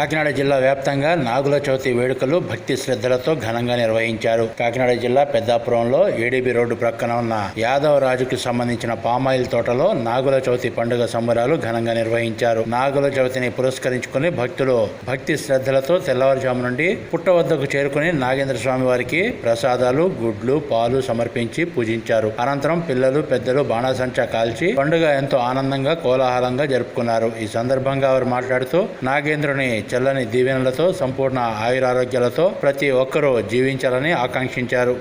కాకినాడ జిల్లా వ్యాప్తంగా నాగుల చవితి వేడుకలు భక్తి శ్రద్ధలతో ఘనంగా నిర్వహించారు. కాకినాడ జిల్లా పెద్దాపురంలో ఏడీబీ రోడ్డు ప్రక్కన ఉన్న యాదవ రాజుకు సంబంధించిన పామాయిల్ తోటలో నాగుల చవితి పండుగ సంబరాలు ఘనంగా నిర్వహించారు. నాగుల చవితిని పురస్కరించుకుని భక్తులు భక్తి శ్రద్ధలతో తెల్లవారుజాము నుండి పుట్ట వద్దకు చేరుకుని నాగేంద్ర స్వామి వారికి ప్రసాదాలు గుడ్లు పాలు సమర్పించి పూజించారు. అనంతరం పిల్లలు పెద్దలు బాణాసంచా కాల్చి పండుగ ఎంతో ఆనందంగా కోలాహలంగా జరుపుకున్నారు. ఈ సందర్భంగా వారు మాట్లాడుతూ నాగేంద్రుని చల్లని దీవెనలతో సంపూర్ణ ఆయురారోగ్యాలతో ప్రతి ఒక్కరూ జీవించాలని ఆకాంక్షించారు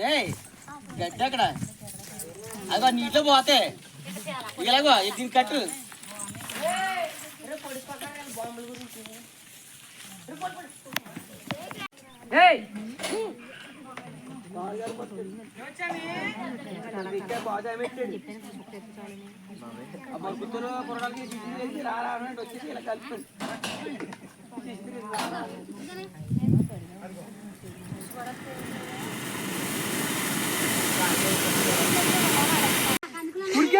రే గడ్డి అక్కడ అగో నీటిలో పోతే. ఇలాగో దీని కట్టు. వచ్చేసి ఇలా